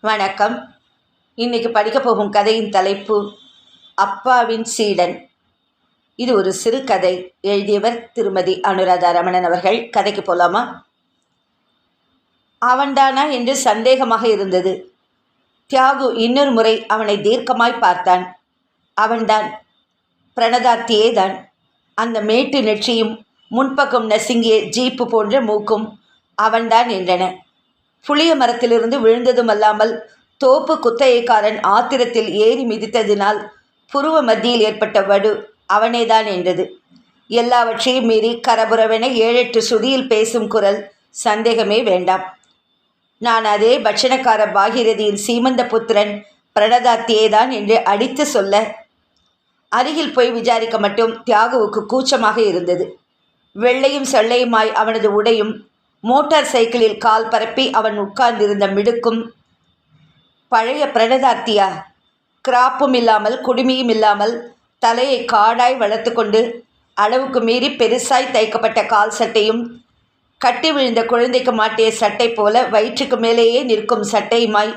வணக்கம். இன்னைக்கு படிக்கப் போகும் கதையின் தலைப்பு அப்பாவின் சீடன். இது ஒரு சிறுகதை எழுதியவர் திருமதி அனுராதா ரமணன் அவர்கள். கதைக்கு போலாமா? அவன்தானா என்று சந்தேகமாக இருந்தது. தியாகு இன்னொரு முறை அவனை தீர்க்கமாய் பார்த்தான். அவன்தான் பிரணதாத்தியே தான் அந்த மேட்டு நெற்றியும் முன்பக்கம் நசுங்கிய ஜீப்பு போன்ற மூக்கும் அவன்தான் என்றன. புளிய மரத்திலிருந்து விழுந்ததும் அல்லாமல் தோப்பு குத்தகைக்காரன் ஆத்திரத்தில் ஏறி மிதித்ததினால் புருவ மத்தியில் ஏற்பட்ட வடு அவனேதான் என்றது. எல்லாவற்றையும் மீறி கரபுரவென ஏழெட்டு சுதியில் பேசும் குரல் சந்தேகமே வேண்டாம். நான் அதே பட்சணக்கார பாகிரதியின் சீமந்த புத்திரன் பிரணதாத்தியேதான் என்று அடித்து சொல்ல அருகில் போய் விசாரிக்க மட்டும் தியாகுவுக்கு கூச்சமாக இருந்தது. வெள்ளையும் செள்ளையுமாய் அவனது உடையும் மோட்டார் சைக்கிளில் கால் பரப்பி அவன் உட்கார்ந்திருந்த மிடுக்கும் பழைய பிரணதார்த்தியா? கிராப்பும் இல்லாமல் குடுமியும் இல்லாமல் தலையை காடாய் வளர்த்து கொண்டு அளவுக்கு மீறி பெருசாய் தைக்கப்பட்ட கால் சட்டையும் கட்டி விழுந்த குழந்தைக்கு மாட்டிய சட்டை போல வயிற்றுக்கு மேலேயே நிற்கும் சட்டையுமாய்.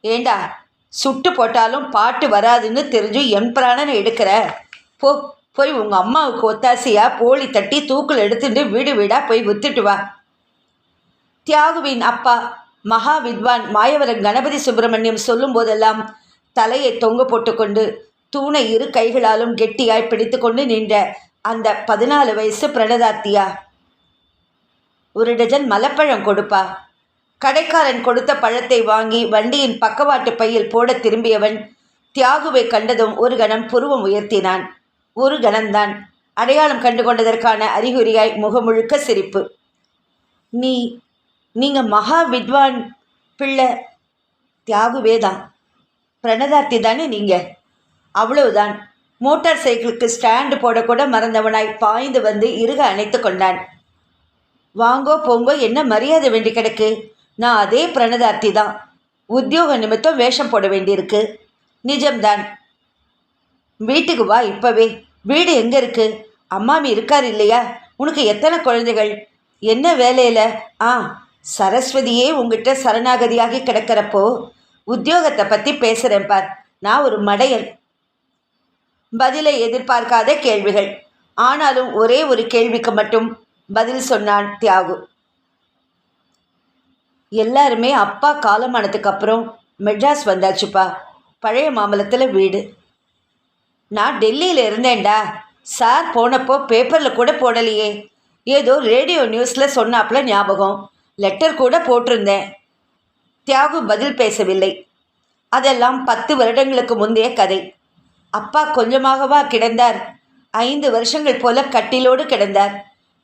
ஏண்டா சுட்டு போட்டாலும் பாட்டு வராதுன்னு தெரிஞ்சு என்பிரான எடுக்கிற? போ. போய் உங்கள் அம்மாவுக்கு ஒத்தாசையா போலி தட்டி தூக்கில் எடுத்துட்டு வீடு வீடாக போய் வித்துட்டு வா. தியாகுவின் அப்பா மகா வித்வான் மாயவரன் கணபதி சுப்பிரமணியம் சொல்லும் போதெல்லாம் தலையை தொங்க போட்டுக்கொண்டு தூணை இரு கைகளாலும் கெட்டியாய் பிடித்து கொண்டு நின்ற அந்த பதினாலு வயசு பிரணதாத்தியா ஒரு டஜன் மலப்பழம் கொடுப்பா. கடைக்காரன் கொடுத்த பழத்தை வாங்கி வண்டியின் பக்கவாட்டு பையில் போட திரும்பியவன் தியாகுவை கண்டதும் ஒரு கணம் புருவம் உயர்த்தினான். ஒரு கணம்தான். அடையாளம் கண்டு கொண்டதற்கான அறிகுறியாய் முகமுழுக்க சிரிப்பு. நீ நீங்கள் மகா வித்வான் பிள்ளை. தியாகுவேதான் பிரணதார்த்தி தானே நீங்கள் அவ்வளவுதான். மோட்டார் சைக்கிளுக்கு ஸ்டாண்டு போடக்கூட மறந்தவனாய் பாய்ந்து வந்து இறுக அணைத்து கொண்டான். வாங்கோ போங்கோ என்ன மரியாதை வேண்டி கிடக்கு? நான் அதே பிரணதார்த்தி தான். உத்தியோக நிமித்தம் வேஷம் போட வேண்டியிருக்கு. நிஜம்தான். வீட்டுக்கு வா இப்போவே. வீடு எங்கே இருக்கு? அம்மாமி இருக்கார் இல்லையா? உனக்கு எத்தனை குழந்தைகள்? என்ன வேலையில்? ஆ சரஸ்வதியே உங்ககிட்ட சரணாகதியாகி கிடக்கிறப்போ உத்தியோகத்தை பற்றி பேசுகிறேன் பார். நான் ஒரு மடையன். பதிலை எதிர்பார்க்காத கேள்விகள். ஆனாலும் ஒரே ஒரு கேள்விக்கு மட்டும் பதில் சொன்னான் தியாகு. எல்லாருமே அப்பா காலமானதுக்கு அப்புறம் மெட்ராஸ் வந்தாச்சுப்பா. பழைய மாமலத்தில் வீடு. நான் டெல்லியில் இருந்தேன்டா. சார் போனப்போ பேப்பரில் கூட போடலையே. ஏதோ ரேடியோ நியூஸில் சொன்னாப்புல ஞாபகம். லெட்டர் கூட போட்டிருந்தேன். தியாகு பதில் பேசவில்லை. அதெல்லாம் பத்து வருடங்களுக்கு முந்தைய கதை. அப்பா கொஞ்சமாகவா கிடந்தார். ஐந்து வருஷங்கள் போல கட்டிலோடு கிடந்தார்.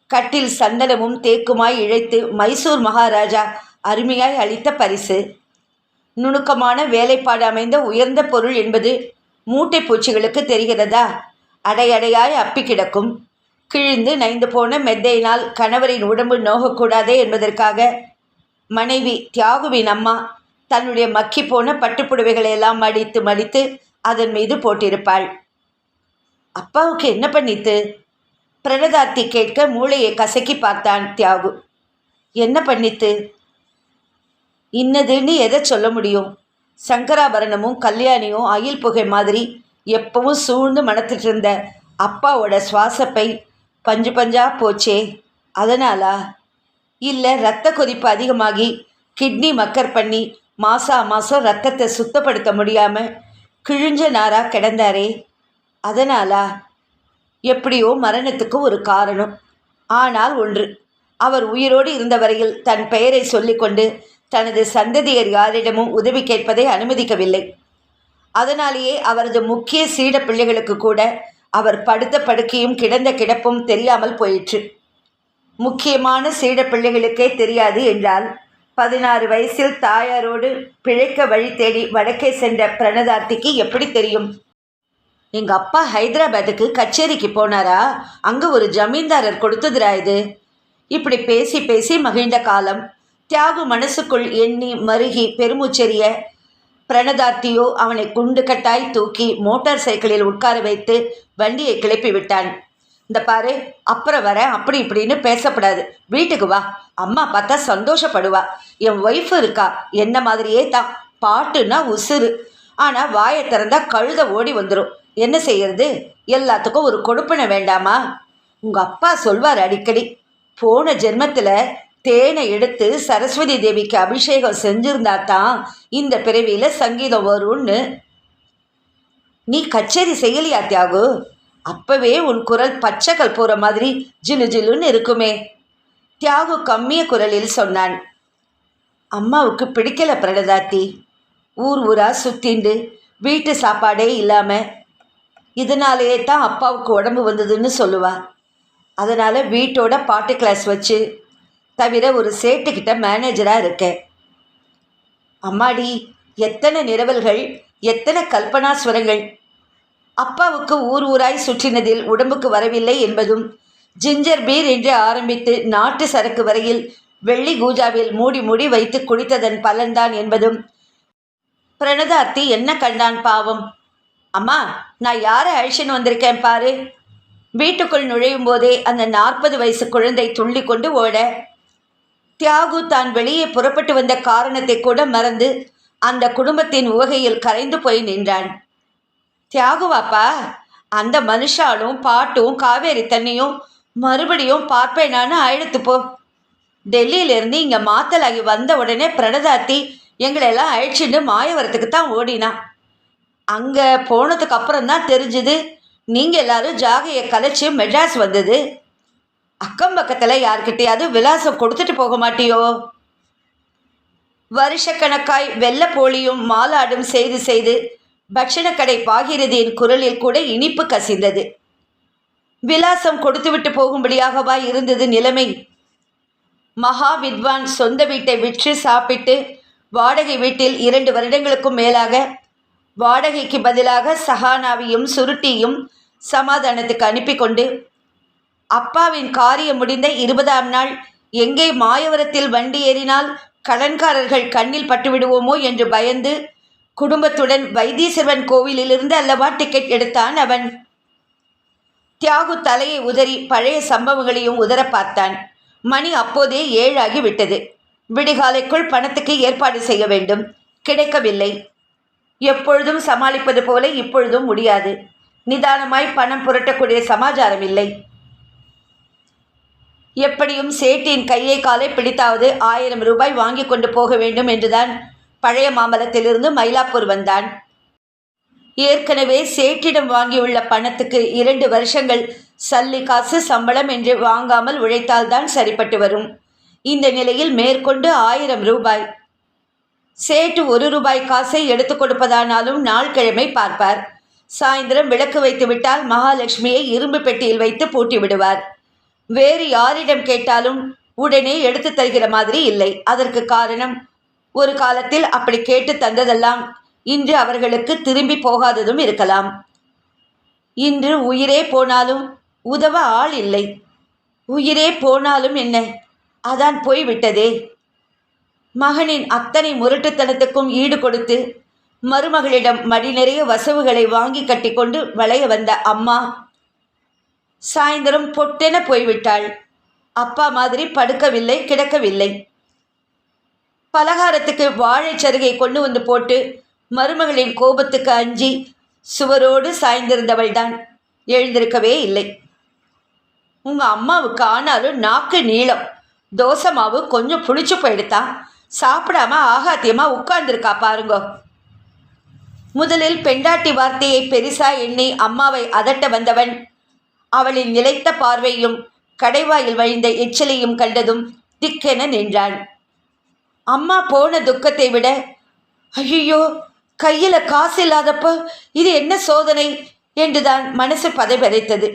கட்டில் சந்தனமும் தேக்குமாய் இழைத்து மைசூர் மகாராஜா அருமையாய் அளித்த பரிசு. நுணுக்கமான வேலைப்பாடு அமைந்த உயர்ந்த பொருள் என்பது மூட்டை பூச்சிகளுக்கு தெரிகிறதா அடையடையாய் அப்பி கிடக்கும். கிழிந்து நைந்து போன மெத்தையினால் கணவரின் உடம்பு நோகக்கூடாதே என்பதற்காக மனைவி தியாகுவின் அம்மா தன்னுடைய மக்கி போன பட்டுப்புடவைகளை எல்லாம் மடித்து மடித்து அதன் மீது போட்டிருப்பாள். அப்பாவுக்கு என்ன பண்ணித்து? பிரணதார்த்தி கேட்க மூளையை கசக்கி பார்த்தான் தியாகு. என்ன பண்ணித்து? இன்னதுன்னு எதை சொல்ல முடியும்? சங்கராபரணமும் கல்யாணியும் அயில் புகை மாதிரி எப்பவும் சூழ்ந்து மணத்துட்டு இருந்த அப்பாவோட சுவாசப்பை பஞ்சு பஞ்சா போச்சே. அதனாலா? இல்லை ரத்த கொதிப்பு அதிகமாகி கிட்னி மக்கர் பண்ணி மாசா மாதம் ரத்தத்தை சுத்தப்படுத்த முடியாமல் கிழிஞ்ச நாரா கிடந்தாரே. அதனாலா? எப்படியோ மரணத்துக்கு ஒரு காரணம். ஆனால் ஒன்று அவர் உயிரோடு இருந்த வரையில் தன் பெயரை சொல்லிக்கொண்டு தனது சந்ததியர் யாரிடமும் உதவி கேட்பதை அனுமதிக்கவில்லை. அதனாலேயே அவரது முக்கிய சீட பிள்ளைகளுக்கு கூட அவர் படுத்த படுக்கையும் கிடந்த கிடப்பும் தெரியாமல் போயிற்று. முக்கியமான சீட பிள்ளைகளுக்கே தெரியாது என்றால் பதினாறு வயசில் தாயாரோடு பிழைக்க வழி தேடி வடக்கே சென்ற பிரணதார்த்திக்கு எப்படி தெரியும்? எங்கள் அப்பா ஹைதராபாத்துக்கு கச்சேரிக்கு போனாரா? அங்கே ஒரு ஜமீன்தாரர் கொடுத்ததுரா இது. இப்படி பேசி பேசி மகிழ்ந்த காலம். தியாகு மனசுக்குள் எண்ணி மருகி பெருமூச்செறிய பிரணதார்த்தியோ அவனை குண்டு கட்டாய் தூக்கி மோட்டார் சைக்கிளில் உட்கார வைத்து வண்டியை கிளப்பி விட்டான். இந்த பாரு அப்புறம் வரேன் அப்படி இப்படின்னு பேசப்படாது. வீட்டுக்கு வா. அம்மா பார்த்தா சந்தோஷப்படுவா. என் ஒய்ஃப் இருக்கா? என்ன மாதிரியே தான் பாட்டுன்னா உசுறு. ஆனால் வாயை திறந்தா கழுத ஓடி வந்துடும் என்ன செய்யறது? எல்லாத்துக்கும் ஒரு கொடுப்பனை வேண்டாமா? உங்கள் அப்பா சொல்வார் அடிக்கடி போன ஜென்மத்தில் தேனை எடுத்து சரஸ்வதி தேவிக்கு அபிஷேகம் செஞ்சிருந்தா தான் இந்த பிறவியில் சங்கீதம் வரும்னு. நீ கச்சேரி செய்யலையா தியாகு? அப்பவே உன் குரல் பச்சைக்கல் போகிற மாதிரி ஜிலு ஜிலுன்னு இருக்குமே. தியாகு கம்மிய குரலில் சொன்னான். அம்மாவுக்கு பிடிக்கல பிரணதாத்தி ஊர் ஊரா சுத்திண்டு வீட்டு சாப்பாடே இல்லாமல் இதனாலேயே தான் அப்பாவுக்கு உடம்பு வந்ததுன்னு சொல்லுவா. அதனால் வீட்டோட பாட்டு கிளாஸ் வச்சு தவிர ஒரு சேட்டுக்கிட்ட மேனேஜராக இருக்கேன். அம்மாடி எத்தனை நிரவல்கள் எத்தனை கல்பனாஸ்வரங்கள் அப்பாவுக்கு ஊர் ஊராய் சுற்றினதில் உடம்புக்கு வரவில்லை என்பதும் ஜிஞ்சர் பீர் என்று ஆரம்பித்து நாட்டு சரக்கு வரையில் வெள்ளி கூஜாவில் மூடி மூடி வைத்து குடித்ததன் பலன்தான் என்பதும் பிரணதார்த்தி என்ன கண்டான் பாவம். அம்மா நான் யாரை அழிச்சுன்னு வந்திருக்கேன் பாரு. வீட்டுக்குள் நுழையும் போதே அந்த நாற்பது வயசு குழந்தை துள்ளி கொண்டு ஓட தியாகு தான் வெளியே புறப்பட்டு வந்த காரணத்தை கூட மறந்து அந்த குடும்பத்தின் உவகையில் கரைந்து போய் நின்றான். தியாகுவாப்பா அந்த மனுஷாலும் பாட்டும் காவேரி தண்ணியும் மறுபடியும் பார்ப்பேனான்னு அழுத்து போ. டெல்லியிலேருந்து இங்கே மாத்தலாகி வந்த உடனே பிரணதாத்தி எங்களெல்லாம் அழிச்சுட்டு மாயவரத்துக்கு தான் ஓடினான் அங்கே போனதுக்கு அப்புறம் தான் தெரிஞ்சுது நீங்கள் எல்லாரும் ஜாகையை கலைச்சி மெட்ராஸ் வந்தது. அக்கம் பக்கத்தில் யார்கிட்டயாவது விலாசம் கொடுத்துட்டு போக மாட்டியோ? வருஷக்கணக்காய் வெள்ள போலியும் மாலாடும் செய்து செய்து பட்சணக்கடை பாகிரதியின் குரலில் கூட இனிப்பு கசிந்தது. விலாசம் கொடுத்துவிட்டு போகும்படியாகவா இருந்தது நிலைமை? மகா வித்வான் சொந்த வீட்டை விற்று சாப்பிட்டு வாடகை வீட்டில் இரண்டு வருடங்களுக்கும் மேலாக வாடகைக்கு பதிலாக சஹானாவையும் சுருட்டியும் சமாதானத்துக்கு அனுப்பி கொண்டு அப்பாவின் காரியம் முடிந்த இருபதாம் நாள் எங்கே மாயவரத்தில் வண்டி ஏறினால் கடன்காரர்கள் கண்ணில் பட்டுவிடுவோமோ? என்று பயந்து குடும்பத்துடன் வைத்தீஸ்வரன் கோவிலிலிருந்து அல்லவா டிக்கெட் எடுத்தான் அவன். தியாகு தலையை உதறி பழைய சம்பவங்களையும் உதற பார்த்தான். மணி அப்போதே ஏழாகி விட்டது. விடிகாலைக்குள் பணத்துக்கு ஏற்பாடு செய்ய வேண்டும். கிடைக்கவில்லை. எப்பொழுதும் சமாளிப்பது போல இப்பொழுதும் முடியாது. நிதானமாய் பணம் புரட்டக்கூடிய சமாச்சாரம் இல்லை. எப்படியும் சேட்டியின் கையை காலை பிடித்தாவது ஆயிரம் ரூபாய் வாங்கி கொண்டு போக வேண்டும் என்றுதான் பழைய மாம்பலத்திலிருந்து மயிலாப்பூர் வந்தான். ஏற்கனவே சேட்டிடம் வாங்கியுள்ள பணத்துக்கு இரண்டு வருஷங்கள் சல்லி காசு சம்பளம் என்று வாங்காமல் உழைத்தால்தான் சரிப்பட்டு வரும். இந்த நிலையில் மேற்கொண்டு ஆயிரம் ரூபாய். சேட்டு ஒரு ரூபாய் காசை எடுத்து கொடுப்பதானாலும் நாள் கிழமை பார்ப்பார். சாயந்தரம் விளக்கு வைத்து விட்டால் மகாலட்சுமியை இரும்பு பெட்டியில் வைத்து பூட்டி விடுவார். வேறு யாரிடம் கேட்டாலும் உடனே எடுத்து தருகிற மாதிரி இல்லை. அதற்கு காரணம் ஒரு காலத்தில் அப்படி கேட்டு தந்ததெல்லாம் இன்று அவர்களுக்கு திரும்பி போகாததும் இருக்கலாம். இன்று உயிரே போனாலும் உதவ ஆள் இல்லை. உயிரே போனாலும் என்ன? அதான் போய்விட்டதே மகனின் அத்தனை முரட்டுத்தனத்துக்கும் ஈடு கொடுத்து மருமகளிடம் மடி நிறைய வசவுகளை வாங்கி கட்டிக்கொண்டு வளைய வந்த அம்மா சாயந்தரம் பொட்டென போய்விட்டாள். அப்பா மாதிரி படுக்கவில்லை கிடக்கவில்லை. பலகாரத்துக்கு வாழைச் சருகை கொண்டு வந்து போட்டு மருமகளின் கோபத்துக்கு அஞ்சி சுவரோடு சாய்ந்திருந்தவள்தான். எழுந்திருக்கவே இல்லை. உங்கள் அம்மாவுக்கு ஆனாலும் நாக்கு நீளம். தோசை மாவு கொஞ்சம் புளிச்சு போயிடுத்தா. சாப்பிடாம ஆகாத்தியமாக உட்கார்ந்துருக்கா பாருங்கோ. முதலில் பெண்டாட்டி வார்த்தையை பெரிசா எண்ணி அம்மாவை அதட்ட வந்தவன் அவளின் நிலைத்த பார்வையும் கடைவாயில் வழிந்த எச்சலையும் கண்டதும் திக்கென நின்றான் அம்மா போன துக்கத்தை விட ஐயோ கையில் காசு இல்லாதப்போ இது என்ன சோதனை? என்றுதான் மனசு பதைபதைத்தது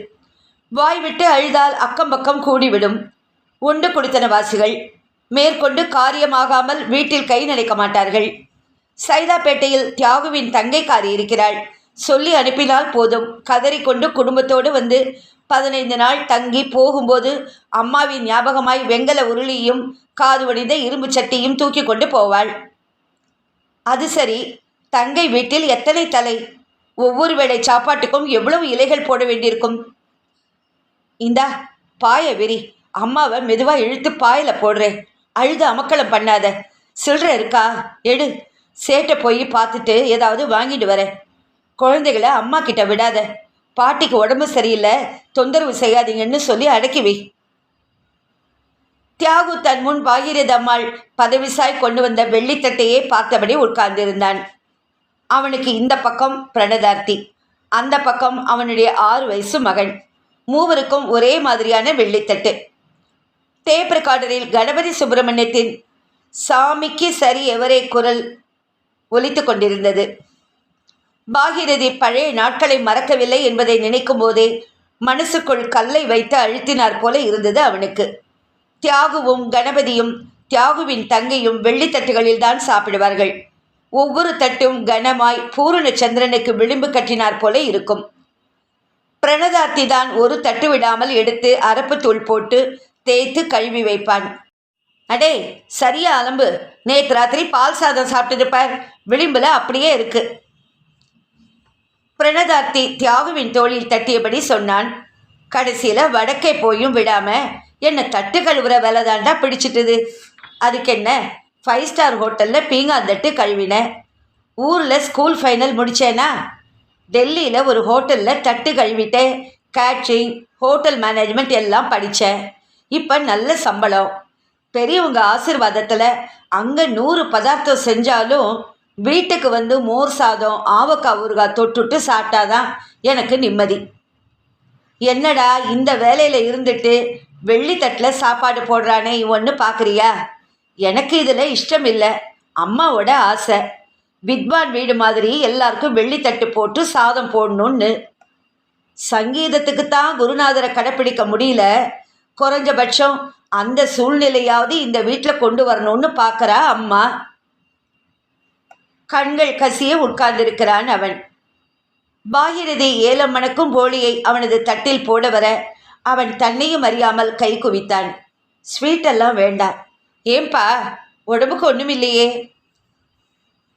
வாய் விட்டு அழுதால் அக்கம் பக்கம் கூடிவிடும். உண்டு குடித்தனவாசிகள் மேற்கொண்டு காரியமாகாமல் வீட்டில் கை நினைக்க மாட்டார்கள். சைதாப்பேட்டையில் தியாகுவின் தங்கைக்காரி இருக்கிறாள். சொல்லி அனுப்பினால் போதும். கதறிக்கொண்டு குடும்பத்தோடு வந்து பதினைந்து நாள் தங்கி போகும்போது அம்மாவின் ஞாபகமாய் வெங்கல உருளியும் காது வடிந்த இரும்பு சட்டியும் தூக்கி கொண்டு போவாள். அது சரி தங்கை வீட்டில் எத்தனை தலை? ஒவ்வொரு வேளை சாப்பாட்டுக்கும் எவ்வளவு இலைகள் போட வேண்டியிருக்கும்? இந்தா பாய விரி. அம்மாவை மெதுவாக இழுத்து பாயில் போடுறேன் அழுது அமக்களம் பண்ணாத. சில்லற இருக்கா? எடு. சேட்டை போய் பார்த்துட்டு ஏதாவது வாங்கிட்டு வரேன். குழந்தைகளை அம்மா கிட்ட விடாத. பாட்டிக்கு உடம்பு சரியில்லை தொந்தரவு செய்யாதீங்கன்னு சொல்லி அடக்கி வை. தியாகு தன் முன் பாகிரதம்மாள் பதவிசாய் கொண்டு வந்த வெள்ளித்தட்டையே பார்த்தபடி உட்கார்ந்திருந்தான். அவனுக்கு இந்த பக்கம் பிரணதார்த்தி அந்த பக்கம் அவனுடைய ஆறு வயசு மகன். மூவருக்கும் ஒரே மாதிரியான வெள்ளித்தட்டு டேப் ரெக்கார்டரில் கணபதி சுப்பிரமணியத்தின் சாமிக்கு சரி எவரே குரல் ஒலித்து கொண்டிருந்தது. பாகிரதி பழைய நாட்களை மறக்கவில்லை என்பதை நினைக்கும் போதே மனசுக்குள் கல்லை வைத்து அழுத்தினார் போல இருந்தது அவனுக்கு. தியாகுவும் கணபதியும் தியாகுவின் தங்கையும் வெள்ளித்தட்டுகளில் தான் சாப்பிடுவார்கள். ஒவ்வொரு தட்டும் கனமாய் பூரண சந்திரனுக்கு விளிம்பு கட்டினார் போல இருக்கும். பிரணதார்த்தி தான் ஒரு தட்டு விடாமல் எடுத்து அரப்பு தூள் போட்டு தேய்த்து கழுவி வைப்பான். அடே சரியா அலம்பு. நேற்று ராத்திரி பால் சாதம் சாப்பிட்டுருப்பார். விளிம்புல அப்படியே இருக்கு. பிரணதார்த்தி தியாகுவின் தோளில் தட்டியபடி சொன்னான் கடைசியில் வடக்கே போயும் விடாம என்னை தட்டு கழுவுற வேலை தாண்டா பிடிச்சிட்டுது? அதுக்கு என்ன ஃபைவ் ஸ்டார் ஹோட்டலில் பீங்காந்தட்டு கழுவினேன் ஊரில் ஸ்கூல் ஃபைனல் முடித்தேனா டெல்லியில் ஒரு ஹோட்டலில் தட்டு கழுவிட்டேன். கேட்ரிங் ஹோட்டல் மேனேஜ்மெண்ட் எல்லாம் படித்தேன் இப்போ நல்ல சம்பளம். பெரியவங்க ஆசிர்வாதத்தில் அங்கே நூறு பதார்த்தம் செஞ்சாலும் வீட்டுக்கு வந்து மோர் சாதம் ஆவக்காய் ஊறுகாய் தொட்டுட்டு சாப்பிட்டாதான் எனக்கு நிம்மதி. என்னடா இந்த வேலையில் இருந்துட்டு வெள்ளித்தட்டில் சாப்பாடு போடுறானே இவன்னு பார்க்குறியா எனக்கு இதில் இஷ்டம் இல்லை. அம்மாவோட ஆசை. வித்வான் வீடு மாதிரி எல்லாருக்கும் வெள்ளித்தட்டு போட்டு சாதம் போடணும்னு. சங்கீதத்துக்கு தான் குருநாதரை கடைப்பிடிக்க முடியல. குறைஞ்சபட்சம் அந்த சூழ்நிலையாவது இந்த வீட்டில் கொண்டு வரணும்னு பார்க்குறா அம்மா. கண்கள் கசிய உட்கார்ந்திருக்கிறான் அவன். பாகிரதி ஏலம் மணக்கும் போலியை அவனது தட்டில் போட வர அவன் தன்னையும் அறியாமல் கை குவித்தான். ஸ்வீட்டெல்லாம் வேண்டாம். ஏன்பா உடம்புக்கு ஒன்றுமில்லையே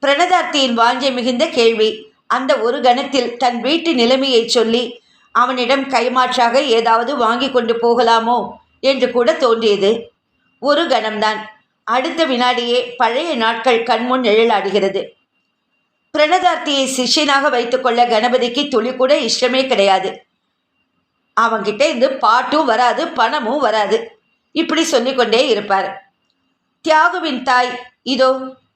பிரணதார்த்தியின் வாஞ்சை மிகுந்த கேள்வி. அந்த ஒரு கணத்தில் தன் வீட்டு நிலைமையை சொல்லி அவனிடம் கைமாற்றாக ஏதாவது வாங்கி கொண்டு போகலாமோ என்று கூட தோன்றியது. ஒரு கணம்தான். அடுத்த வினாடியே பழைய நாட்கள் கண்முன் நிழலாடுகிறது பிரணதார்த்தியை சிஷ்யனாக வைத்துக்கொள்ள கணபதிக்கு துளி கூட இஷ்டமே கிடையாது. அவங்கிட்ட இருந்து பாட்டும் வராது பணமும் வராது. இப்படி சொல்லிக்கொண்டே இருப்பார். தியாகுவின் தாய் இதோ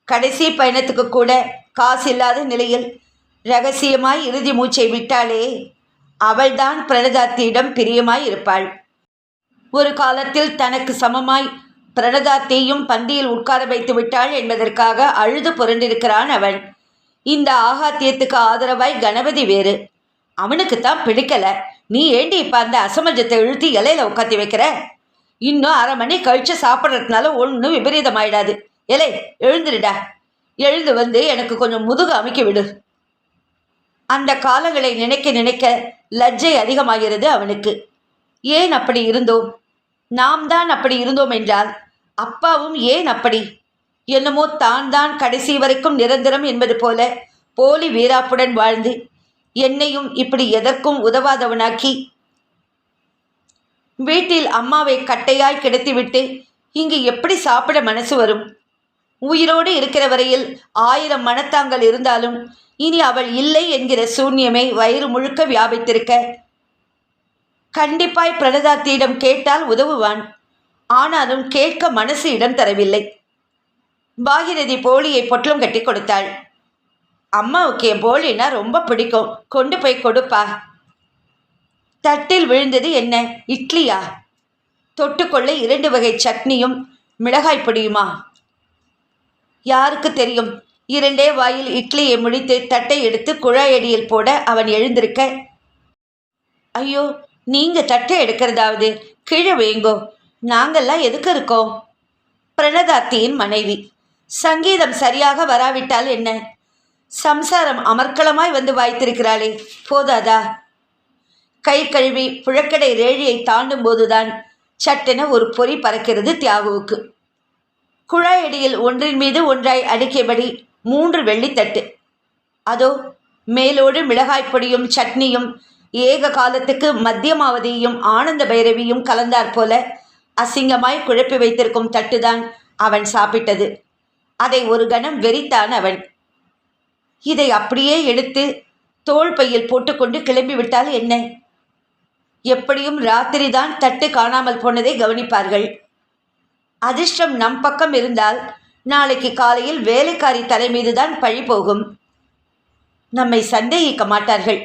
கடைசி பயணத்துக்கு கூட காசு இல்லாத நிலையில் ரகசியமாய் இறுதி மூச்சை விட்டாளே அவள்தான் பிரணதார்த்தியிடம் பிரியமாய் இருப்பாள். ஒரு காலத்தில் தனக்கு சமமாய் பிரணதார்த்தியையும் பந்தியில் உட்கார வைத்து விட்டாள் என்பதற்காக அழுது புரண்டிருக்கிறான் அவன். இந்த ஆகாத்தியத்துக்கு ஆதரவாய் கணபதி வேறு. அவனுக்கு தான் பிடிக்கல. நீ ஏண்டி இப்போ அந்த அசமஞ்சத்தை இழுத்து இலையில உட்காத்தி வைக்கிற? இன்னும் அரை மணி கழிச்சு சாப்பிட்றதுனால ஒன்றும் விபரீதம் ஆயிடாது இலை எழுந்துடுடா எழுந்து வந்து எனக்கு கொஞ்சம் முதுகு அமைக்க விடு. அந்த காலங்களை நினைக்க நினைக்க லஜ்ஜை அதிகமாகிறது அவனுக்கு. ஏன் அப்படி இருந்தோம்? நாம் தான் அப்படி இருந்தோம் என்றால் அப்பாவும் ஏன் அப்படி? என்னமோ தான் தான் கடைசி வரைக்கும் நிரந்தரம் என்பது போல போலி வீராப்புடன் வாழ்ந்து என்னையும் இப்படி எதற்கும் உதவாதவனாக்கி வீட்டில் அம்மாவை கட்டையாய் கிடத்திவிட்டு இங்கு எப்படி சாப்பிட மனசு வரும்? உயிரோடு இருக்கிற வரையில் ஆயிரம் மனத்தாங்கள் இருந்தாலும் இனி அவள் இல்லை என்கிற சூன்யமே வயிறு முழுக்க வியாபித்திருக்க. கண்டிப்பாய் பிரணதாத்தியிடம் கேட்டால் உதவுவான். ஆனாலும் கேட்க மனசு இடம் தரவில்லை. பாகிரதி போலியை பொட்டலம் கட்டி கொடுத்தாள். அம்மாவுக்கு என் போலினா ரொம்ப பிடிக்கும். கொண்டு போய் கொடுப்பா. தட்டில் விழுந்தது என்ன? இட்லியா? தொட்டுக்கொள்ள இரண்டு வகை சட்னியும் மிளகாய் பொடியுமா? யாருக்கு தெரியும்? இரண்டே வாயில் இட்லியை முடித்து தட்டை எடுத்து குழாயடியில் போட அவன் எழுந்திருக்க. ஐயோ நீங்க தட்டை எடுக்கிறதாவது? கீழே வேங்கோ. நாங்கள்லாம் எதுக்கு இருக்கோம்? பிரணதாத்தியின் மனைவி. சங்கீதம் சரியாக வராவிட்டால் என்ன? சம்சாரம் அமர்க்களமாய் வந்து வாய்த்திருக்கிறாளே. போதாதா கை கழுவி புழக்கடை ரேழியை தாண்டும் போதுதான் சட்டென ஒரு பொறி பறக்கிறது தியாகுவுக்கு. குழாயடியில் ஒன்றின் மீது ஒன்றாய் அடுக்கியபடி மூன்று வெள்ளித்தட்டு. அதோ மேலோடு மிளகாய் பொடியும் சட்னியும் ஏக காலத்துக்கு மத்தியமாவதியும் ஆனந்த பைரவியும் கலந்தாற் போல அசிங்கமாய் குழப்பி வைத்திருக்கும் தட்டுதான் அவன் சாப்பிட்டது. அதை ஒரு கணம் வெறித்தான் அவன். இதை அப்படியே எடுத்து தோள் பையில் போட்டுக்கொண்டு கிளம்பி விட்டால் என்ன? எப்படியும் ராத்திரி தான் தட்டு காணாமல் போனதை கவனிப்பார்கள். அதிர்ஷ்டம் நம் பக்கம் இருந்தால் நாளைக்கு காலையில் வேலைக்காரி தலை மீதுதான் பழி போகும். நம்மை சந்தேகிக்க மாட்டார்கள்.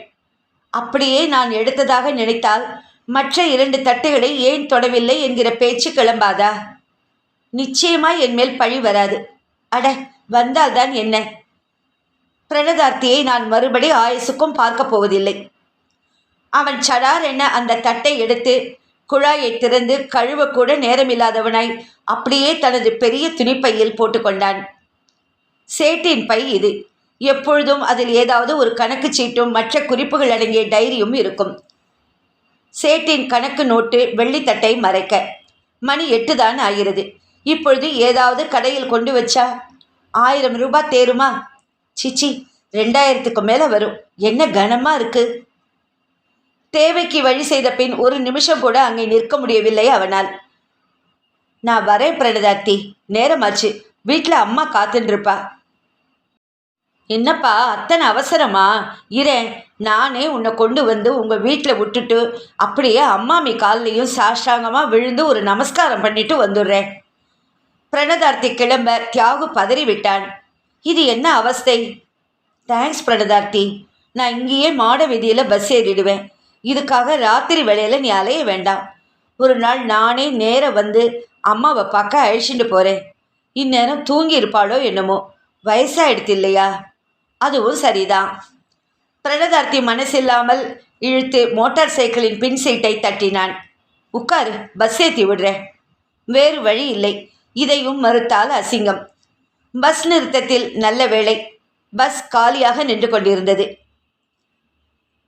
அப்படியே நான் எடுத்ததாக நினைத்தால் மற்ற இரண்டு தட்டுகளை ஏன் தொடவில்லை என்கிற பேச்சு கிளம்பாதா? நிச்சயமாய் என் மேல் பழி வராது. அட வந்தால்தான் என்ன? பிரணதார்த்தியை நான் மறுபடி ஆயுசுக்கும் பார்க்கப் போவதில்லை. அவன் சடார் என அந்த தட்டை எடுத்து குழாயை திறந்து கழுவக்கூட நேரமில்லாதவனாய் அப்படியே தனது பெரிய துணிப்பையில் போட்டுக்கொண்டான். சேட்டின் பை இது. எப்பொழுதும் அதில் ஏதாவது ஒரு கணக்கு சீட்டும் மற்ற குறிப்புகள் அடங்கிய டைரியும் இருக்கும். சேட்டின் கணக்கு நோட்டு வெள்ளித்தட்டை மறைக்க. மணி எட்டு தான் ஆகிறது. இப்பொழுது ஏதாவது கடையில் கொண்டு வச்சா? ஆயிரம் ரூபாய் தேருமா? சிச்சி ரெண்டாயிரத்துக்கு மேலே வரும். என்ன கனமாக இருக்குது தேவைக்கு வழி செய்த பின் ஒரு நிமிஷம் கூட அங்கே நிற்க முடியவில்லை அவனால். நான் வரேன் பிரணதாத்தி நேரமாச்சு. வீட்டில் அம்மா காத்துருப்பா என்னப்பா அத்தனை அவசரமா? இரேன் நானே உன்னை கொண்டு வந்து உங்கள் வீட்டில் விட்டுட்டு அப்படியே அம்மாமி கால்லையும் சாஷ்டாங்கமாக விழுந்து ஒரு நமஸ்காரம் பண்ணிட்டு வந்துடுறேன். பிரணதார்த்தி கிளம்ப தியாகு பதறிவிட்டான். இது என்ன அவஸ்தை? தேங்க்ஸ் பிரணதார்த்தி. நான் இங்கேயே மாட வீதியில் பஸ் ஏறிடுவேன். இதுக்காக ராத்திரி வேளையில் நீ அலைய வேண்டாம். ஒரு நாள் நானே நேர வந்து அம்மாவை பார்க்க அழிச்சிட்டு போகிறேன் இந்நேரம் தூங்கி இருப்பாளோ என்னமோ. வயசாயிடுத்து இல்லையா? அதுவும் சரிதான். பிரணதார்த்தி மனசில்லாமல் இழுத்து மோட்டார் சைக்கிளின் பின் சீட்டை தட்டினான். உட்காரு பஸ் ஏற்றி விடுறேன். வேறு வழி இல்லை. இதையும் மறுத்தால் அசிங்கம். பஸ் நிறுத்தத்தில் நல்ல வேளை பஸ் காலியாக நின்று கொண்டிருந்தது.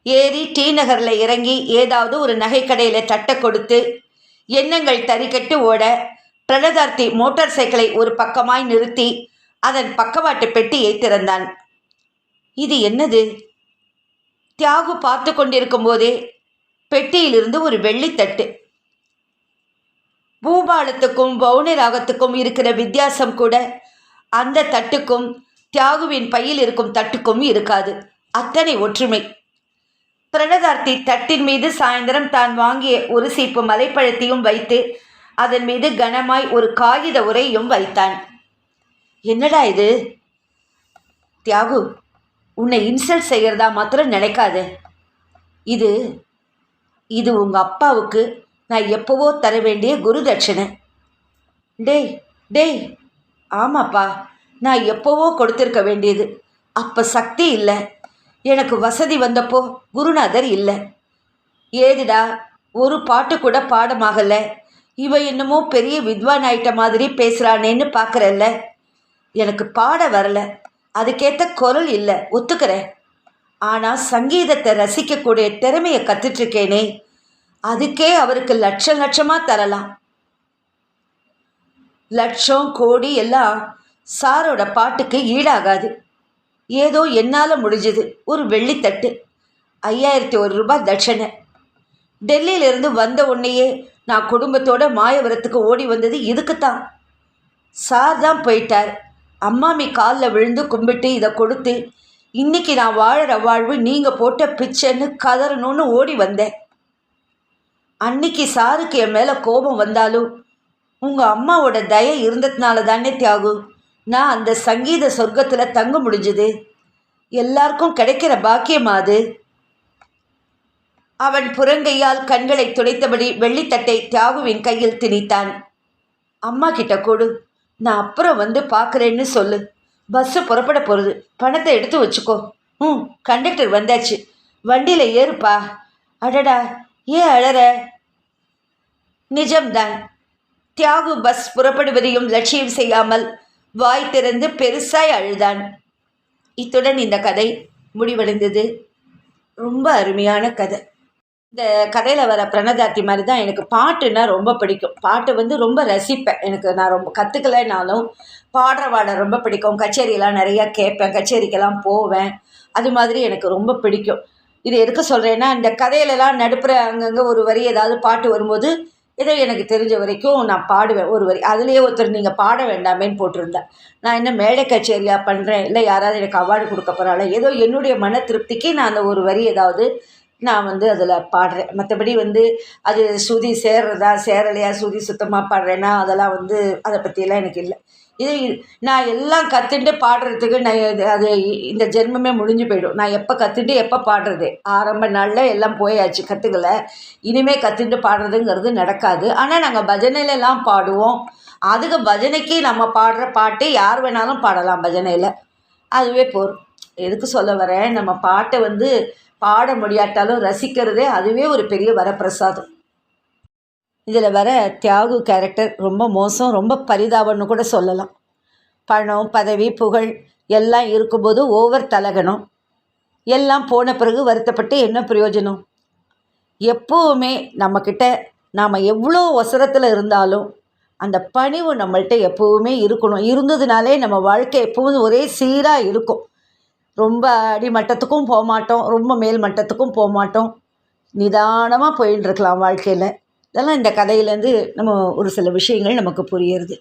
ஏறி டி நகரில் இறங்கி ஏதாவது ஒரு நகைக்கடையில் தட்ட கொடுத்து எண்ணங்கள் தறிக்கட்டு ஓட பிரணதார்த்தி மோட்டார் சைக்கிளை ஒரு பக்கமாய் நிறுத்தி அதன் பக்கவாட்டு பெட்டியை திறந்தான். இது என்னது? தியாகு பார்த்து கொண்டிருக்கும் போதே பெட்டியிலிருந்து ஒரு வெள்ளித்தட்டு பூபாலத்துக்கும் பவுனி ராகத்துக்கும் இருக்கிற வித்தியாசம் கூட அந்த தட்டுக்கும் தியாகுவின் பையில் இருக்கும் தட்டுக்கும் இருக்காது. அத்தனை ஒற்றுமை. பிரணதார்த்தி தட்டின் மீது சாயந்தரம் தான் வாங்கிய ஒரு சீப்பு மலைப்பழத்தையும் வைத்து அதன் மீது கனமாய் ஒரு காகித உரையும் வைத்தான். என்னடா இது? தியாகு உன்னை இன்சல்ட் செய்கிறதா மாத்திரம் நினைக்காது. இது இது உங்கள் அப்பாவுக்கு நான் எப்போவோ தர வேண்டிய குரு தட்சணை டேய் டேய் ஆமாப்பா நான் எப்போவோ கொடுத்துருக்க வேண்டியது. அப்போ சக்தி இல்லை. எனக்கு வசதி வந்தப்போ குருநாதர் இல்லை. ஏதுடா ஒரு பாட்டு கூட பாடமாகலை. இவ என்னமோ பெரிய வித்வான் ஆயிட்ட மாதிரி பேசுகிறானேன்னு பார்க்குறல்ல எனக்கு பாட வரல. அதுக்கேற்ற குரல் இல்லை. ஒத்துக்கிறேன். ஆனால் சங்கீதத்தை ரசிக்கக்கூடிய திறமையை கற்றுட்ருக்கேனே அதுக்கே அவருக்கு லட்சம் லட்சமாக தரலாம். லட்சம் கோடி எல்லாம் சாரோட பாட்டுக்கு ஈடாகாது. ஏதோ என்னால் முடிஞ்சது. ஒரு வெள்ளித்தட்டு. ஐயாயிரத்தி ஒரு ரூபாய் தட்சணை. டெல்லியிலேருந்து வந்த உடனேயே நான் குடும்பத்தோட மாயவரத்துக்கு ஓடி வந்தது இதுக்குத்தான். சார் தான் போயிட்டார். அம்மாமி காலில் விழுந்து கும்பிட்டு இதை கொடுத்து இன்னைக்கு நான் வாழற வாழ்வு நீங்கள் போட்ட பிச்சைன்னு கதறணும்னு ஓடி வந்தேன். அன்னைக்கு சாருக்கு என் மேலே கோபம் வந்தாலும் உங்கள் அம்மாவோட தயை இருந்ததுனால தானே தியாகு. நான் அந்த சங்கீத சொர்க்கத்தில் தங்க முடிஞ்சுது. எல்லாருக்கும் கிடைக்கிற பாக்கியமா அது? அவன் புறங்கையால் கண்களை துடைத்தபடி வெள்ளித்தட்டை தியாகுவின் கையில் திணித்தான். அம்மா கிட்ட கொடு நான் அப்புறம் வந்து பார்க்குறேன்னு சொல்லு. பஸ்ஸு புறப்பட போகிறது பணத்தை எடுத்து வச்சுக்கோ. ம் கண்டக்டர் வந்தாச்சு. வண்டியில் ஏறுப்பா. அடடா. ஏன் அழற? நிஜம்தான். தியாகு பஸ் புறப்படுவதையும் லட்சியம் செய்யாமல் வாய் திறந்து பெருசாய் அழுதான். இத்துடன் இந்த கதை முடிவடைந்தது. ரொம்ப அருமையான கதை. இந்த கதையில் வர பிரணதாத்தி மாதிரி தான் எனக்கு பாட்டுன்னா ரொம்ப பிடிக்கும். பாட்டு வந்து ரொம்ப ரசிப்பேன். எனக்கு நான் ரொம்ப கற்றுக்கலைனாலும் பாடுற பாட ரொம்ப பிடிக்கும். கச்சேரியெல்லாம் நிறையா கேட்பேன். கச்சேரிக்கெல்லாம் போவேன். அது மாதிரி எனக்கு ரொம்ப பிடிக்கும். இது எதுக்கு சொல்கிறேன்னா இந்த கதையிலலாம் நடுப்புற அங்கங்கே ஒரு வரி ஏதாவது பாட்டு வரும்போது ஏதோ எனக்கு தெரிஞ்ச வரைக்கும் நான் பாடுவேன். ஒரு வரி. அதுலேயே ஒருத்தர் நீங்கள் பாட வேண்டாமேன்னு போட்டிருந்தேன் நான் என்ன மேடை கச்சேரியாக பண்ணுறேன் இல்லை யாராவது எனக்கு அவார்டு கொடுக்க போகிறாங்களா ஏதோ என்னுடைய மன திருப்திக்கு நான் அந்த ஒரு வரி ஏதாவது நான் வந்து அதில் பாடுறேன். மற்றபடி வந்து அது சுதி சேர்றதா சேரலையா சுதி சுத்தமாக பாடுறேன்னா அதெல்லாம் வந்து அதை பற்றியெல்லாம் எனக்கு இல்லை. இது நான் எல்லாம் கற்றுட்டு பாடுறதுக்கு நான் அது இந்த ஜென்மமே முடிஞ்சு போயிடும். நான் எப்போ கற்றுட்டு எப்போ பாடுறது? ஆரம்ப நாளில் எல்லாம் போயாச்சு கற்றுக்கல இனிமேல் கற்றுட்டு பாடுறதுங்கிறது நடக்காது. ஆனால் நாங்கள் பஜனையிலலாம் பாடுவோம். அதுக்கு பஜனைக்கு நம்ம பாடுற பாட்டு யார் வேணாலும் பாடலாம் பஜனையில் அதுவே போகும் எதுக்கு சொல்ல வரேன்? நம்ம பாட்டை வந்து பாட முடியாட்டாலும் ரசிக்கிறதே அதுவே ஒரு பெரிய வரப்பிரசாதம். இதில் வர தியாகு கேரக்டர் ரொம்ப மோசம் ரொம்ப பரிதாபம்னு கூட சொல்லலாம். பணம் பதவி புகழ் எல்லாம் இருக்கும்போது ஓவர் தலகணும். எல்லாம் போன பிறகு வருத்தப்பட்டு என்ன பிரயோஜனம்? எப்போவுமே நம்மக்கிட்ட நாம் எவ்வளோ ஒசரத்தில் இருந்தாலும் அந்த பணிவு நம்மள்கிட்ட எப்போவுமே இருக்கணும். இருந்ததுனாலே நம்ம வாழ்க்கை எப்போவும் ஒரே சீராக இருக்கும். ரொம்ப அடிமட்டத்துக்கும் போக மாட்டோம் ரொம்ப மேல் மட்டத்துக்கும் போக மாட்டோம் நிதானமாக போயின்னு இருக்கலாம் வாழ்க்கையில். இதெல்லாம் இந்த கதையிலேருந்து நம்ம ஒரு சில விஷயங்கள் நமக்கு புரியுறது.